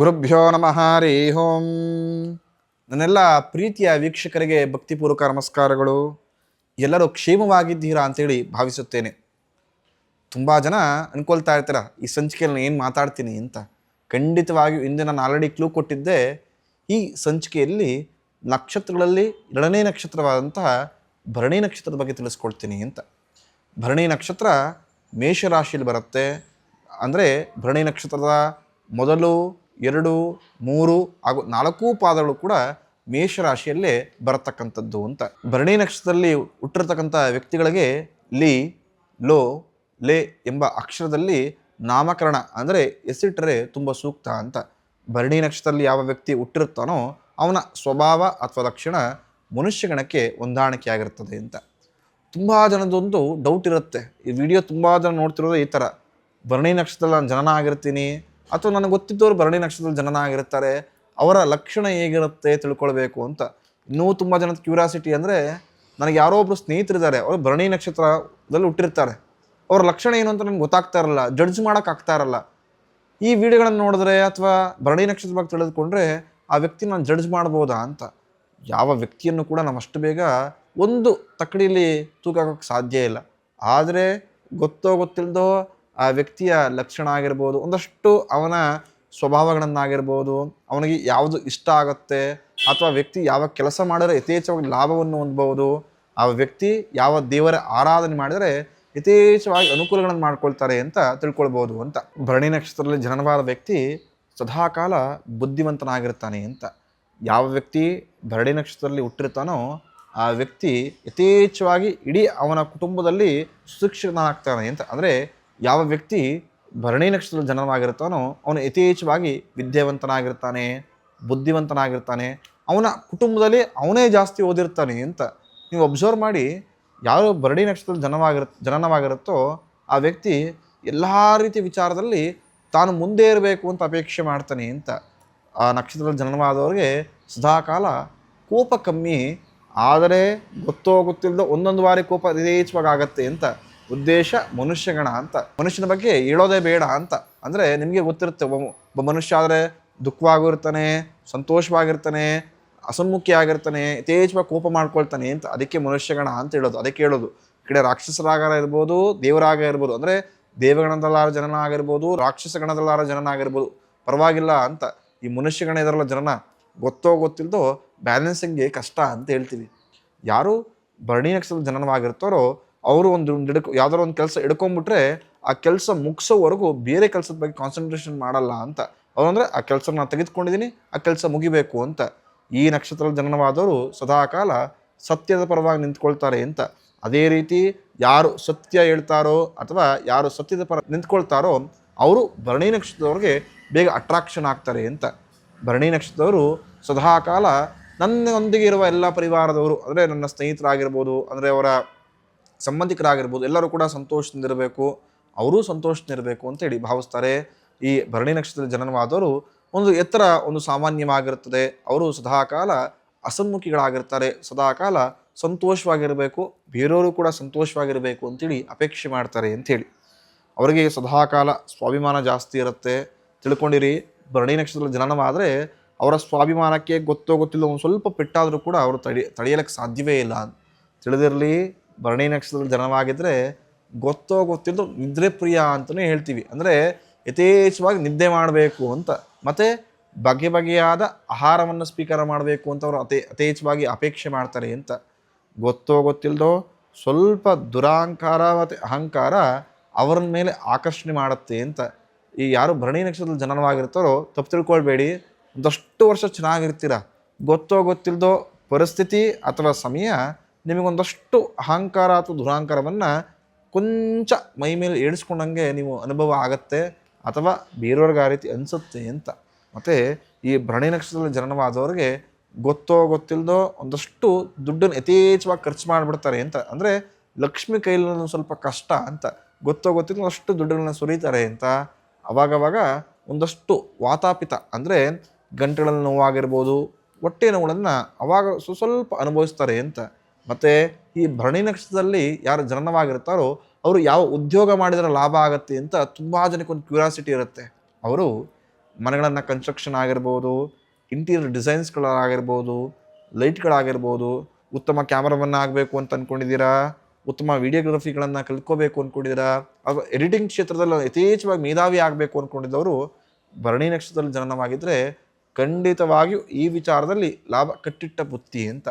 ಗುರುಭ್ಯೋ ನಮಃ ಹೋಂ ನನ್ನೆಲ್ಲ ಪ್ರೀತಿಯ ವೀಕ್ಷಕರಿಗೆ ಭಕ್ತಿಪೂರ್ವಕ ನಮಸ್ಕಾರಗಳು. ಎಲ್ಲರೂ ಕ್ಷೇಮವಾಗಿದ್ದೀರಾ ಅಂತೇಳಿ ಭಾವಿಸುತ್ತೇನೆ. ತುಂಬ ಜನ ಅನ್ಕೊಳ್ತಾ ಇರ್ತೀರ, ಈ ಸಂಚಿಕೆಯಲ್ಲಿ ಏನು ಮಾತಾಡ್ತೀನಿ ಅಂತ. ಖಂಡಿತವಾಗಿಯೂ ಹಿಂದೆ ನಾನು ಆಲ್ರೆಡಿ ಕ್ಲೂ ಕೊಟ್ಟಿದ್ದೆ, ಈ ಸಂಚಿಕೆಯಲ್ಲಿ ನಕ್ಷತ್ರಗಳಲ್ಲಿ ಎರಡನೇ ನಕ್ಷತ್ರವಾದಂತಹ ಭರಣಿ ನಕ್ಷತ್ರದ ಬಗ್ಗೆ ತಿಳಿಸ್ಕೊಳ್ತೀನಿ ಅಂತ. ಭರಣಿ ನಕ್ಷತ್ರ ಮೇಷರಾಶಿಯಲ್ಲಿ ಬರುತ್ತೆ. ಅಂದರೆ ಭರಣಿ ನಕ್ಷತ್ರದ ಮೊದಲು ಎರಡು, ಮೂರು, ಹಾಗೂ ನಾಲ್ಕು ಪಾದಗಳು ಕೂಡ ಮೇಷರಾಶಿಯಲ್ಲೇ ಬರತಕ್ಕಂಥದ್ದು ಅಂತ. ಭರಣಿ ನಕ್ಷತ್ರದಲ್ಲಿ ಹುಟ್ಟಿರ್ತಕ್ಕಂಥ ವ್ಯಕ್ತಿಗಳಿಗೆ ಲಿ, ಲೋ, ಲೇ ಎಂಬ ಅಕ್ಷರದಲ್ಲಿ ನಾಮಕರಣ ಅಂದರೆ ಹೆಸರಿಟ್ಟರೆ ತುಂಬ ಸೂಕ್ತ ಅಂತ. ಭರಣಿ ನಕ್ಷತ್ರದಲ್ಲಿ ಯಾವ ವ್ಯಕ್ತಿ ಹುಟ್ಟಿರುತ್ತಾನೋ ಅವನ ಸ್ವಭಾವ ಅಥವಾ ಲಕ್ಷಣ ಮನುಷ್ಯಗಣಕ್ಕೆ ಹೊಂದಾಣಿಕೆಯಾಗಿರ್ತದೆ ಅಂತ. ತುಂಬ ಜನದೊಂದು ಡೌಟ್ ಇರುತ್ತೆ. ಈ ವಿಡಿಯೋ ತುಂಬ ಜನ ನೋಡ್ತಿರೋದು ಈ ಥರ ಭರಣಿ ನಕ್ಷತ್ರದಲ್ಲಿ ನಾನು ಜನನ ಆಗಿರ್ತೀನಿ ಅಥವಾ ನನಗೆ ಗೊತ್ತಿದ್ದವರು ಭರಣಿ ನಕ್ಷತ್ರದಲ್ಲಿ ಜನನ ಆಗಿರ್ತಾರೆ ಅವರ ಲಕ್ಷಣ ಹೇಗಿರುತ್ತೆ ತಿಳ್ಕೊಳ್ಬೇಕು ಅಂತ. ಇನ್ನೂ ತುಂಬ ಜನದ ಕ್ಯೂರಿಯಾಸಿಟಿ ಅಂದರೆ, ನನಗೆ ಯಾರೋ ಒಬ್ಬರು ಸ್ನೇಹಿತರಿದ್ದಾರೆ, ಅವರು ಭರಣಿ ನಕ್ಷತ್ರದಲ್ಲಿ ಹುಟ್ಟಿರ್ತಾರೆ. ಅವ್ರ ಲಕ್ಷಣ ಏನು ಅಂತ ನನಗೆ ಗೊತ್ತಾಗ್ತಾ ಇರಲ್ಲ ಜಡ್ಜ್ ಮಾಡೋಕ್ಕಾಗ್ತಾ ಇರಲ್ಲ. ಈ ವಿಡಿಯೋಗಳನ್ನು ನೋಡಿದ್ರೆ ಅಥವಾ ಭರಣಿ ನಕ್ಷತ್ರ ಬಗ್ಗೆ ತಿಳಿದುಕೊಂಡ್ರೆ, ಆ ವ್ಯಕ್ತಿ ನಾನು ಜಡ್ಜ್ ಮಾಡ್ಬೋದಾ ಅಂತ. ಯಾವ ವ್ಯಕ್ತಿಯನ್ನು ಕೂಡ ನಾವು ಅಷ್ಟು ಬೇಗ ಒಂದು ತಕ್ಕಡಿಯಲ್ಲಿ ತೂಕ ಹಾಕೋಕ್ಕೆ ಸಾಧ್ಯ ಇಲ್ಲ. ಆದರೆ ಗೊತ್ತೋ ಗೊತ್ತಿಲ್ಲದೋ ಆ ವ್ಯಕ್ತಿಯ ಲಕ್ಷಣ ಆಗಿರ್ಬೋದು, ಒಂದಷ್ಟು ಅವನ ಸ್ವಭಾವಗಳನ್ನಾಗಿರ್ಬೋದು, ಅವನಿಗೆ ಯಾವುದು ಇಷ್ಟ ಆಗುತ್ತೆ, ಅಥವಾ ವ್ಯಕ್ತಿ ಯಾವ ಕೆಲಸ ಮಾಡಿದರೆ ಯಥೇಚ್ಛವಾಗಿ ಲಾಭವನ್ನು ಹೊಂದ್ಬೋದು, ಆ ವ್ಯಕ್ತಿ ಯಾವ ದೇವರ ಆರಾಧನೆ ಮಾಡಿದರೆ ಯಥೇಚ್ಛವಾಗಿ ಅನುಕೂಲಗಳನ್ನು ಮಾಡ್ಕೊಳ್ತಾರೆ ಅಂತ ತಿಳ್ಕೊಳ್ಬೋದು ಅಂತ. ಭರಣಿ ನಕ್ಷತ್ರದಲ್ಲಿ ಜನನವಾದ ವ್ಯಕ್ತಿ ಸದಾಕಾಲ ಬುದ್ಧಿವಂತನಾಗಿರ್ತಾನೆ ಅಂತ. ಯಾವ ವ್ಯಕ್ತಿ ಭರಣಿ ನಕ್ಷತ್ರದಲ್ಲಿ ಹುಟ್ಟಿರ್ತಾನೋ, ಆ ವ್ಯಕ್ತಿ ಯಥೇಚ್ಛವಾಗಿ ಇಡೀ ಅವನ ಕುಟುಂಬದಲ್ಲಿ ಸುಶಿಕ್ಷಿತನಾಗ್ತಾನೆ ಅಂತ. ಅಂದರೆ ಯಾವ ವ್ಯಕ್ತಿ ಭರಣಿ ನಕ್ಷತ್ರದಲ್ಲಿ ಜನನವಾಗಿರ್ತಾನೋ ಅವನು ಯಥೇಚ್ಛವಾಗಿ ವಿದ್ಯಾವಂತನಾಗಿರ್ತಾನೆ, ಬುದ್ಧಿವಂತನಾಗಿರ್ತಾನೆ, ಅವನ ಕುಟುಂಬದಲ್ಲಿ ಅವನೇ ಜಾಸ್ತಿ ಓದಿರ್ತಾನೆ ಅಂತ ನೀವು ಅಬ್ಸರ್ವ್ ಮಾಡಿ ಯಾರು ಭರಣಿ ನಕ್ಷತ್ರದಲ್ಲಿ ಜನವಾಗಿರ, ಜನನವಾಗಿರುತ್ತೋ ಆ ವ್ಯಕ್ತಿ ಎಲ್ಲ ರೀತಿ ವಿಚಾರದಲ್ಲಿ ತಾನು ಮುಂದೆ ಇರಬೇಕು ಅಂತ ಅಪೇಕ್ಷೆ ಮಾಡ್ತಾನೆ ಅಂತ ಆ ನಕ್ಷತ್ರದಲ್ಲಿ ಜನನವಾದವ್ರಿಗೆ ಸದಾಕಾಲ ಕೋಪ ಕಮ್ಮಿ, ಆದರೆ ಗೊತ್ತೋ ಗೊತ್ತಿಲ್ಲದ ಒಂದೊಂದು ಬಾರಿ ಕೋಪ ಯಥೇಚ್ಛವಾಗಿ ಆಗತ್ತೆ ಅಂತ ಉದ್ದೇಶ ಮನುಷ್ಯಗಣ ಅಂತ. ಮನುಷ್ಯನ ಬಗ್ಗೆ ಹೇಳೋದೇ ಬೇಡ ಅಂತ. ಅಂದರೆ ನಿಮಗೆ ಗೊತ್ತಿರುತ್ತೆ, ಒಬ್ಬ ಮನುಷ್ಯ ಆದರೆ ದುಃಖವಾಗಿರ್ತಾನೆ, ಸಂತೋಷವಾಗಿರ್ತಾನೆ, ಅಸಮ್ಮುಖಿ ಆಗಿರ್ತಾನೆ, ಯಥೇಚ್ಛವಾಗಿ ಕೋಪ ಮಾಡ್ಕೊಳ್ತಾನೆ ಅಂತ. ಅದಕ್ಕೆ ಮನುಷ್ಯಗಣ ಅಂತ ಹೇಳೋದು, ಅದಕ್ಕೆ ಹೇಳೋದು. ಈ ಕಡೆ ರಾಕ್ಷಸರಾಗ ಇರ್ಬೋದು, ದೇವರಾಗ ಇರ್ಬೋದು. ಅಂದರೆ ದೇವಗಣದಲ್ಲಾರ ಜನನ ಆಗಿರ್ಬೋದು ರಾಕ್ಷಸ ಗಣದಲ್ಲಾರ ಜನನ ಆಗಿರ್ಬೋದು ಪರವಾಗಿಲ್ಲ ಅಂತ. ಈ ಮನುಷ್ಯಗಣ ಇದರಲ್ಲ ಜನನ ಗೊತ್ತೋ ಗೊತ್ತಿಲ್ಲದೋ ಬ್ಯಾಲೆನ್ಸಿಂಗ್ಗೆ ಕಷ್ಟ ಅಂತ ಹೇಳ್ತೀವಿ. ಯಾರು ಭರಣಿ ನಕ್ಷತ್ರದ ಜನನವಾಗಿರ್ತಾರೋ ಅವರು ಒಂದು ಹಿಡ್ಕೊ ಯಾವ್ದಾರು ಒಂದು ಕೆಲಸ ಹಿಡ್ಕೊಂಡ್ಬಿಟ್ರೆ ಆ ಕೆಲಸ ಮುಗಿಸೋವರೆಗೂ ಬೇರೆ ಕೆಲಸದ ಬಗ್ಗೆ ಕಾನ್ಸಂಟ್ರೇಷನ್ ಮಾಡಲ್ಲ ಅಂತ. ಅವ್ರು ಅಂದರೆ ಆ ಕೆಲಸ ನಾನು ತೆಗೆದುಕೊಂಡಿದ್ದೀನಿ ಆ ಕೆಲಸ ಮುಗಿಬೇಕು ಅಂತ. ಈ ನಕ್ಷತ್ರದ ಜನನವಾದವರು ಸದಾಕಾಲ ಸತ್ಯದ ಪರವಾಗಿ ನಿಂತ್ಕೊಳ್ತಾರೆ ಅಂತ. ಅದೇ ರೀತಿ ಯಾರು ಸತ್ಯ ಹೇಳ್ತಾರೋ ಅಥವಾ ಯಾರು ಸತ್ಯದ ಪರ ನಿಂತ್ಕೊಳ್ತಾರೋ ಅವರು ಭರಣಿ ನಕ್ಷತ್ರದವ್ರಿಗೆ ಬೇಗ ಅಟ್ರಾಕ್ಷನ್ ಆಗ್ತಾರೆ ಅಂತ. ಭರಣಿ ನಕ್ಷತ್ರದವರು ಸದಾಕಾಲ ನನ್ನೊಂದಿಗೆ ಇರುವ ಎಲ್ಲ ಪರಿವಾರದವರು, ಅಂದರೆ ನನ್ನ ಸ್ನೇಹಿತರಾಗಿರ್ಬೋದು, ಅಂದರೆ ಅವರ ಸಂಬಂಧಿಕರಾಗಿರ್ಬೋದು, ಎಲ್ಲರೂ ಕೂಡ ಸಂತೋಷದಿಂದಿರಬೇಕು ಅವರೂ ಸಂತೋಷದಿಂದಿರಬೇಕು ಅಂತೇಳಿ ಭಾವಿಸ್ತಾರೆ. ಈ ಭರಣಿ ನಕ್ಷತ್ರದ ಜನನವಾದವರು ಒಂದು ಎತ್ತರ ಒಂದು ಸಾಮಾನ್ಯವಾಗಿರುತ್ತದೆ. ಅವರು ಸದಾಕಾಲ ಅಸನ್ಮುಖಿಗಳಾಗಿರ್ತಾರೆ, ಸದಾಕಾಲ ಸಂತೋಷವಾಗಿರಬೇಕು, ಬೇರೆಯವರು ಕೂಡ ಸಂತೋಷವಾಗಿರಬೇಕು ಅಂತೇಳಿ ಅಪೇಕ್ಷೆ ಮಾಡ್ತಾರೆ ಅಂಥೇಳಿ ಅವರಿಗೆ ಸದಾಕಾಲ ಸ್ವಾಭಿಮಾನ ಜಾಸ್ತಿ ಇರುತ್ತೆ. ತಿಳ್ಕೊಂಡಿರಿ, ಭರಣಿ ನಕ್ಷತ್ರದ ಜನನವಾದರೆ ಅವರ ಸ್ವಾಭಿಮಾನಕ್ಕೆ ಗೊತ್ತೋ ಗೊತ್ತಿಲ್ಲ ಒಂದು ಸ್ವಲ್ಪ ಪೆಟ್ಟಾದರೂ ಕೂಡ ಅವರು ತಡಿ ತಡೆಯಲಿಕ್ಕೆ ಸಾಧ್ಯವೇ ಇಲ್ಲ. ತಿಳಿದಿರಲಿ. ಭರಣಿ ನಕ್ಷತ್ರದಲ್ಲಿ ಜನವಾಗಿದ್ದರೆ ಗೊತ್ತೋ ಗೊತ್ತಿಲ್ಲದೋ ನಿದ್ರೆ ಪ್ರಿಯ ಅಂತಲೇ ಹೇಳ್ತೀವಿ. ಅಂದರೆ ಯಥೇಚ್ಛವಾಗಿ ನಿದ್ದೆ ಮಾಡಬೇಕು ಅಂತ. ಮತ್ತು ಬಗೆ ಬಗೆಯಾದ ಆಹಾರವನ್ನು ಸ್ವೀಕಾರ ಮಾಡಬೇಕು ಅಂತ ಅವರು ಅತೇ, ಯಥೇಚ್ಛವಾಗಿ ಅಪೇಕ್ಷೆ ಮಾಡ್ತಾರೆ ಅಂತ. ಗೊತ್ತೋ ಗೊತ್ತಿಲ್ಲದೋ ಸ್ವಲ್ಪ ದುರಾಂಕಾರ ಮತ್ತು ಅಹಂಕಾರ ಅವರ ಮೇಲೆ ಆಕರ್ಷಣೆ ಮಾಡುತ್ತೆ ಅಂತ. ಈ ಯಾರು ಭರಣಿ ನಕ್ಷತ್ರದಲ್ಲಿ ಜನನವಾಗಿರ್ತಾರೋ ತಪ್ಪು ತಿಳ್ಕೊಳ್ಬೇಡಿ. ಒಂದಷ್ಟು ವರ್ಷ ಚೆನ್ನಾಗಿರ್ತೀರ. ಗೊತ್ತೋ ಗೊತ್ತಿಲ್ಲದೋ ಪರಿಸ್ಥಿತಿ ಅಥವಾ ಸಮಯ ನಿಮಗೊಂದಷ್ಟು ಅಹಂಕಾರ ಅಥವಾ ದುರಾಂಕಾರವನ್ನು ಕೊಂಚ ಮೈ ಮೇಲೆ ಏಳಿಸ್ಕೊಂಡಂಗೆ ನೀವು ಅನುಭವ ಆಗತ್ತೆ ಅಥವಾ ಬೇರೆಯವ್ರಿಗೆ ಆ ರೀತಿ ಅನಿಸುತ್ತೆ ಅಂತ. ಮತ್ತು ಈ ಭರಣಿ ನಕ್ಷತ್ರದಲ್ಲಿ ಜನನವಾದವ್ರಿಗೆ ಗೊತ್ತೋ ಗೊತ್ತಿಲ್ಲದೋ ಒಂದಷ್ಟು ದುಡ್ಡನ್ನು ಯಥೇಚ್ಛವಾಗಿ ಖರ್ಚು ಮಾಡಿಬಿಡ್ತಾರೆ ಅಂತ. ಅಂದರೆ ಲಕ್ಷ್ಮಿ ಕೈಲಿ ಸ್ವಲ್ಪ ಕಷ್ಟ ಅಂತ. ಗೊತ್ತೋ ಗೊತ್ತಿಲ್ಲ ಅಷ್ಟು ದುಡ್ಡುಗಳನ್ನ ಸುರಿತಾರೆ ಅಂತ. ಅವಾಗವಾಗ ಒಂದಷ್ಟು ವಾತಾಪಿತ, ಅಂದರೆ ಗಂಟೆಗಳಲ್ಲಿ ನೋವಾಗಿರ್ಬೋದು, ಹೊಟ್ಟೆ ನೋವುಗಳನ್ನು ಅವಾಗ ಸ್ವ ಸ್ವಲ್ಪ ಅನುಭವಿಸ್ತಾರೆ ಅಂತ. ಮತ್ತು ಈ ಭರಣಿ ನಕ್ಷತ್ರದಲ್ಲಿ ಯಾರು ಜನನವಾಗಿರ್ತಾರೋ ಅವರು ಯಾವ ಉದ್ಯೋಗ ಮಾಡಿದರೆ ಲಾಭ ಆಗುತ್ತೆ ಅಂತ ತುಂಬ ಜನಕ್ಕೆ ಒಂದು ಕ್ಯೂರಿಯಾಸಿಟಿ ಇರುತ್ತೆ. ಅವರು ಮನೆಗಳನ್ನು ಕನ್ಸ್ಟ್ರಕ್ಷನ್ ಆಗಿರ್ಬೋದು ಇಂಟೀರಿಯರ್ ಡಿಸೈನ್ಸ್ಗಳಾಗಿರ್ಬೋದು ಲೈಟ್ಗಳಾಗಿರ್ಬೋದು ಉತ್ತಮ ಕ್ಯಾಮ್ರಾಮನ್ನ ಆಗಬೇಕು ಅಂತ ಅಂದ್ಕೊಂಡಿದ್ದೀರಾ ಉತ್ತಮ ವಿಡಿಯೋಗ್ರಫಿಗಳನ್ನು ಕಲ್ತ್ಕೋಬೇಕು ಅಂದ್ಕೊಂಡಿದ್ದೀರಾ ಅಥವಾ ಎಡಿಟಿಂಗ್ ಕ್ಷೇತ್ರದಲ್ಲಿ ಯಥೇಚ್ಛವಾಗಿ ಮೇಧಾವಿ ಆಗಬೇಕು ಅಂದ್ಕೊಂಡಿದ್ದವರು ಭರಣಿ ನಕ್ಷತ್ರದಲ್ಲಿ ಜನನವಾಗಿದ್ದರೆ ಖಂಡಿತವಾಗಿಯೂ ಈ ವಿಚಾರದಲ್ಲಿ ಲಾಭ ಕಟ್ಟಿಟ್ಟ ಬುತ್ತಿ ಅಂತ.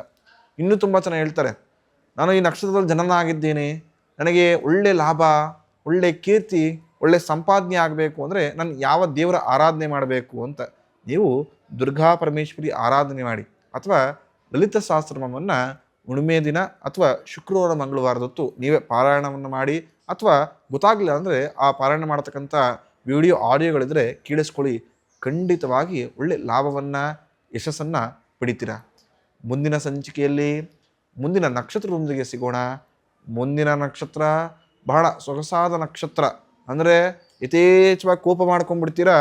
ಇನ್ನೂ ತುಂಬ ಜನ ಹೇಳ್ತಾರೆ, ನಾನು ಈ ನಕ್ಷತ್ರದಲ್ಲಿ ಜನನ ಆಗಿದ್ದೀನಿ, ನನಗೆ ಒಳ್ಳೆ ಲಾಭ, ಒಳ್ಳೆ ಕೀರ್ತಿ, ಒಳ್ಳೆ ಸಂಪಾದನೆ ಆಗಬೇಕು ಅಂದರೆ ನಾನು ಯಾವ ದೇವರ ಆರಾಧನೆ ಮಾಡಬೇಕು ಅಂತ. ನೀವು ದುರ್ಗಾ ಪರಮೇಶ್ವರಿ ಆರಾಧನೆ ಮಾಡಿ, ಅಥವಾ ಲಲಿತ ಸಹಸ್ರನಾಮವನ್ನು ಹುಣ್ಮೆ ದಿನ ಅಥವಾ ಶುಕ್ರವಾರ ಮಂಗಳವಾರದೊತ್ತು ನೀವೇ ಪಾರಾಯಣವನ್ನು ಮಾಡಿ, ಅಥವಾ ಗೊತ್ತಾಗಲಿಲ್ಲ ಅಂದರೆ ಆ ಪಾರಾಯಣ ಮಾಡ್ತಕ್ಕಂಥ ವಿಡಿಯೋ, ಆಡಿಯೋಗಳಿದ್ರೆ ಕೇಳಿಸ್ಕೊಳ್ಳಿ. ಖಂಡಿತವಾಗಿ ಒಳ್ಳೆ ಲಾಭವನ್ನು, ಯಶಸ್ಸನ್ನು ಪಡಿತೀರ? ಮುಂದಿನ ಸಂಚಿಕೆಯಲ್ಲಿ ಮುಂದಿನ ನಕ್ಷತ್ರದೊಂದಿಗೆ ಸಿಗೋಣ. ಮುಂದಿನ ನಕ್ಷತ್ರ ಬಹಳ ಸೊಗಸಾದ ನಕ್ಷತ್ರ. ಅಂದರೆ ಯಥೇಚ್ಛವಾಗಿ ಕೋಪ ಮಾಡ್ಕೊಂಡ್ಬಿಡ್ತೀರಾ?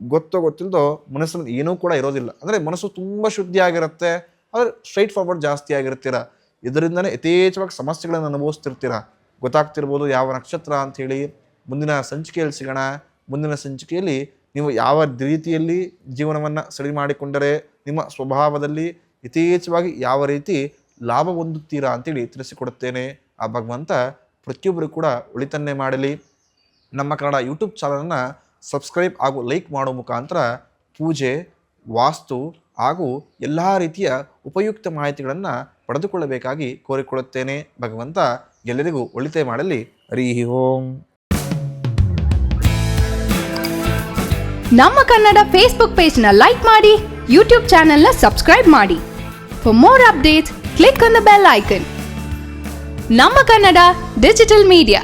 ಗೊತ್ತೋ ಗೊತ್ತಿಲ್ಲದೋ ಮನಸ್ಸಿನಲ್ಲಿ ಏನೂ ಕೂಡ ಇರೋದಿಲ್ಲ. ಅಂದರೆ ಮನಸ್ಸು ತುಂಬ ಶುದ್ಧಿಯಾಗಿರುತ್ತೆ ಆದರೆ ಸ್ಟ್ರೈಟ್ ಫಾರ್ವರ್ಡ್ ಜಾಸ್ತಿ ಆಗಿರ್ತೀರ. ಇದರಿಂದನೇ ಯಥೇಚ್ಛವಾಗಿ ಸಮಸ್ಯೆಗಳನ್ನು ಅನುಭವಿಸ್ತಿರ್ತೀರ. ಗೊತ್ತಾಗ್ತಿರ್ಬೋದು ಯಾವ ನಕ್ಷತ್ರ ಅಂಥೇಳಿ ಮುಂದಿನ ಸಂಚಿಕೆಯಲ್ಲಿ ಸಿಗೋಣ. ಮುಂದಿನ ಸಂಚಿಕೆಯಲ್ಲಿ ನೀವು ಯಾವ ರೀತಿಯಲ್ಲಿ ಜೀವನವನ್ನು ಸರಿ ಮಾಡಿಕೊಂಡರೆ, ನಿಮ್ಮ ಸ್ವಭಾವದಲ್ಲಿ ಯಥೇಚ್ಛವಾಗಿ ಯಾವ ರೀತಿ ಲಾಭ ಹೊಂದುತ್ತೀರಾ ಅಂತೇಳಿ ತಿಳಿಸಿಕೊಡುತ್ತೇನೆ. ಆ ಭಗವಂತ ಪ್ರತಿಯೊಬ್ಬರು ಕೂಡ ಉಳಿತನ್ನೇ ಮಾಡಲಿ. ನಮ್ಮ ಕನ್ನಡ ಯೂಟ್ಯೂಬ್ ಚಾನಲನ್ನು ಸಬ್ಸ್ಕ್ರೈಬ್ ಹಾಗೂ ಲೈಕ್ ಮಾಡೋ ಮುಖಾಂತರ ಪೂಜೆ, ವಾಸ್ತು ಹಾಗೂ ಎಲ್ಲ ರೀತಿಯ ಉಪಯುಕ್ತ ಮಾಹಿತಿಗಳನ್ನು ಪಡೆದುಕೊಳ್ಳಬೇಕಾಗಿ ಕೋರಿಕೊಳ್ಳುತ್ತೇನೆ. ಭಗವಂತ ಎಲ್ಲರಿಗೂ ಒಳಿತೆ ಮಾಡಲಿ. ಹರಿ ಓಂ. ನಮ್ಮ ಕನ್ನಡ ಫೇಸ್ಬುಕ್ ಪೇಜ್ನ ಲೈಕ್ ಮಾಡಿ ಯೂಟ್ಯೂಬ್ ಚಾನೆಲ್ನ ಸಬ್ಸ್ಕ್ರೈಬ್ ಮಾಡಿ. for more updates click on the bell icon ನಮ್ಮ ಕನ್ನಡ ಡಿಜಿಟಲ್ ಮೀಡಿಯಾ